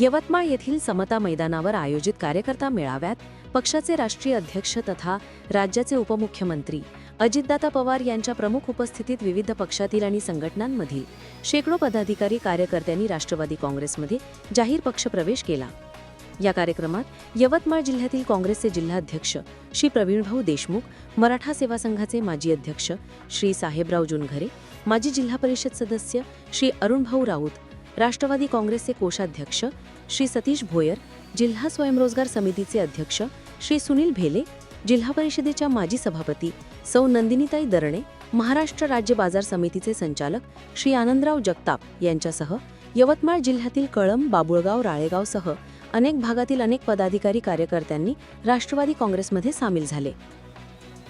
यवतमाळ येथील समता मैदानावर आयोजित कार्यकर्ता मेळाव्यात पक्षाचे राष्ट्रीय अध्यक्ष तथा राज्याचे उपमुख्यमंत्री अजितदादा पवार यांच्या प्रमुख उपस्थितीत विविध पक्षातील आणि संघटनांमधील शेकडो पदाधिकारी कार्यकर्त्यांनी राष्ट्रवादी काँग्रेसमध्ये जाहीर पक्षप्रवेश केला. या कार्यक्रमात यवतमाळ जिल्ह्यातील काँग्रेसचे जिल्हाध्यक्ष श्री प्रवीणभाऊ देशमुख मराठा सेवा संघाचे माजी अध्यक्ष श्री साहेबराव जुनघरे माजी जिल्हा परिषद सदस्य श्री अरुणभाऊ राऊत राष्ट्रवादी काँग्रेसचे कोषाध्यक्ष श्री सतीश भोयर जिल्हा स्वयंरोजगार समितीचे अध्यक्ष श्री सुनील भेले जिल्हा परिषदेच्या माजी सभापती सौ नंदिनीताई दरणे महाराष्ट्र राज्य बाजार समितीचे संचालक श्री आनंदराव जगताप यांच्यासह यवतमाळ जिल्ह्यातील कळंब बाबुळगाव राळेगावसह अनेक भागातील अनेक पदाधिकारी कार्यकर्त्यांनी राष्ट्रवादी काँग्रेसमध्ये सामील झाले.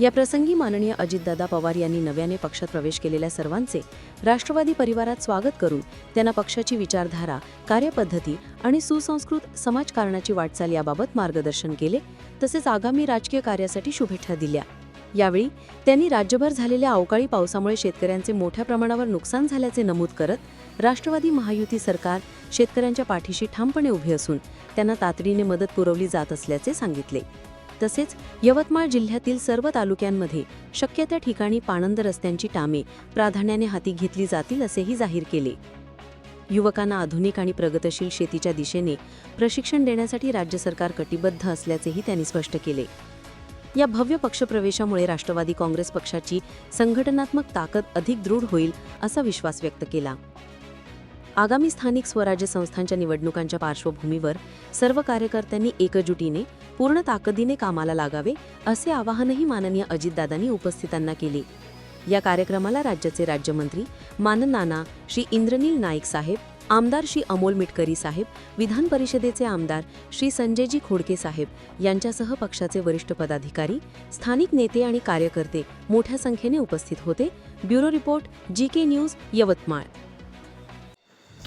या प्रसंगी माननीय अजितदादा पवार यांनी नव्याने पक्षात प्रवेश केलेल्या सर्वांचे राष्ट्रवादी परिवारात स्वागत करून त्यांना पक्षाची विचारधारा कार्यपद्धती आणि सुसंस्कृत समाजकारणाची वाटचाल याबाबत मार्गदर्शन केले तसेच आगामी राजकीय कार्यासाठी शुभेच्छा दिल्या. यावेळी त्यांनी राज्यभर झालेल्या अवकाळी पावसामुळे शेतकऱ्यांचे मोठ्या प्रमाणावर नुकसान झाल्याचे नमूद करत राष्ट्रवादी महायुती सरकार शेतकऱ्यांच्या पाठीशी ठामपणे उभे असून त्यांना तातडीने मदत पुरवली जात असल्याचे सांगितले. तसेच यवतमाळ जिल्ह्यातील सर्व तालुक्यांमध्ये शक्य त्या ठिकाणी पाणंद रस्त्यांची कामे प्राधान्याने हाती घेतली जातील असेही जाहीर केले. युवकांना आधुनिक आणि प्रगतशील शेतीच्या दिशेने प्रशिक्षण देण्यासाठी राज्य सरकार कटिबद्ध असल्याचेही त्यांनी स्पष्ट केले. या भव्य पक्षप्रवेशामुळे राष्ट्रवादी काँग्रेस पक्षाची संघटनात्मक ताकद अधिक दृढ होईल असा विश्वास व्यक्त केला. आगामी स्थानिक स्वराज्य संस्थांच्या निवडणुकांच्या पार्श्वभूमीवर सर्व कार्यकर्त्यांनी एकजुटीने पूर्ण ताकदीने कामाला लागावे असे आवाहनही माननीय अजितदादांनी उपस्थितांना केले. या कार्यक्रमाला राज्याचे राज्यमंत्री माननाना श्री इंद्रनील नाईक साहेब आमदार श्री अमोल मिटकरी साहेब विधान परिषदेचे आमदार श्री संजयजी खोडके साहेब यांच्यासह पक्षाचे वरिष्ठ पदाधिकारी स्थानिक नेते आणि कार्यकर्ते मोठ्या संख्येने उपस्थित होते. Bureau report G K news Yavatmal.